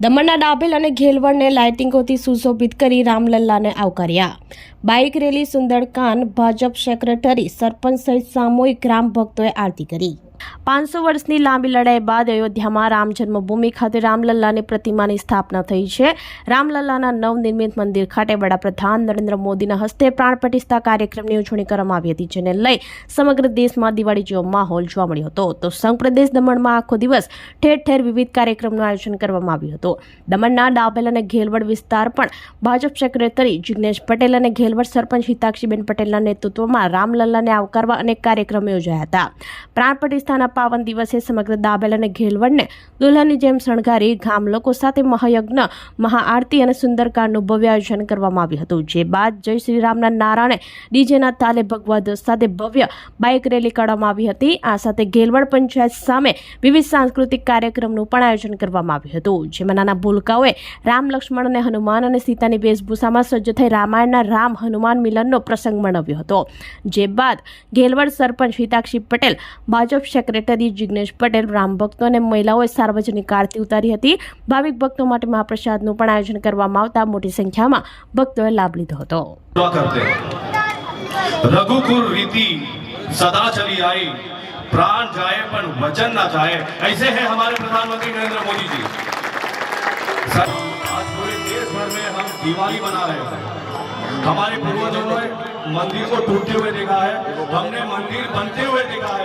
દમણના ડાભેલ અને ઘેલવડને લાઇટિંગોથી સુશોભિત કરી રામલલ્લાને આવકાર્યા. Bike rally Sunderkand Bhajap secretary sarpanch સહિત સામૂહિક ગ્રામ ભક્તોએ આરતી કરી. પાંચસો વર્ષની લાંબી લડાઈ બાદ અયોધ્યામાં રામ જન્મભૂમિ ખાતે રામલલ્લાની પ્રતિમાની સ્થાપના થઈ છે. રામલલ્લાના નવનિર્મિત મંદિર ખાતે વડાપ્રધાન નરેન્દ્ર મોદીના હસ્તે પ્રાણ પ્રતિષ્ઠા કાર્યક્રમની ઉજવણી કરવામાં આવી હતી, જેને લઈ સમગ્ર દેશમાં દિવાળી જેવો માહોલ જોવા મળ્યો હતો. તો સંઘ પ્રદેશ દમણમાં આખો દિવસ ઠેર ઠેર વિવિધ કાર્યક્રમનું આયોજન કરવામાં આવ્યું હતું. દમણના ડાભેલ અને ઘેલવડ વિસ્તાર પણ ભાજપ સેક્રેટરી જિગ્નેશ પટેલ અને ઘેલવડ સરપંચ હિતાક્ષીબેન પટેલના નેતૃત્વમાં રામલલ્લાને આવકારવા અનેક કાર્યક્રમો યોજાયા હતા. પ્રાણ પ્રતિષ્ઠાના પાવન દિવસે સમગ્ર દાબેલ અને ઘેલવડને દુલ્હનની જેમ શણગારી ગામ લોકો સાથે મહાયજ્ઞ, મહાઆરતી અને સુંદરકાંડનું ભવ્ય આયોજન કરવામાં આવ્યું હતું. જે બાદ જય શ્રી રામના નારાયણે ડીજેના તાલે ભગવા ધ્વજ સાથે ભવ્ય બાઇક રેલી કાઢવામાં આવી હતી. આ સાથે ઘેલવડ પંચાયત સામે વિવિધ સાંસ્કૃતિક કાર્યક્રમનું પણ આયોજન કરવામાં આવ્યું હતું. જેમાં નાના ભૂલકાઓએ રામ લક્ષ્મણ અને હનુમાન અને સીતાની વેશભૂષામાં સજ્જ થઈ રામાયણના રામ હનુમાન મિલનનો પ્રસંગ મનાવ્યો હતો. જે બાદ ઘેલવડ સરપંચ હિતાક્ષી પટેલ, ભાજપ સેક્રેટરી જિગ્નેશ પટેલ રામ ભક્તો અને મહિલાઓએ સાર્વજનિક આરતી ઉતારી હતી ભાવિક ભક્તો માટે મહાપ્રસાદનું પણ આયોજન કરવામાં આવતા મોટી સંખ્યામાં ભક્તોએ લાભ લીધો હતો हुआ करते हैं रघुकुल रीति सदा चली आई प्राण जाए पर वचन ना जाए ऐसे हैं हमारे प्रधानमंत्री नरेंद्र मोदी जी सर, आज पूरे देश भर में हम दिवाली मना रहे हैं हमारे पूर्वजों ने मंदिर को टूटते हुए देखा है हमने मंदिर बनते हुए देखा है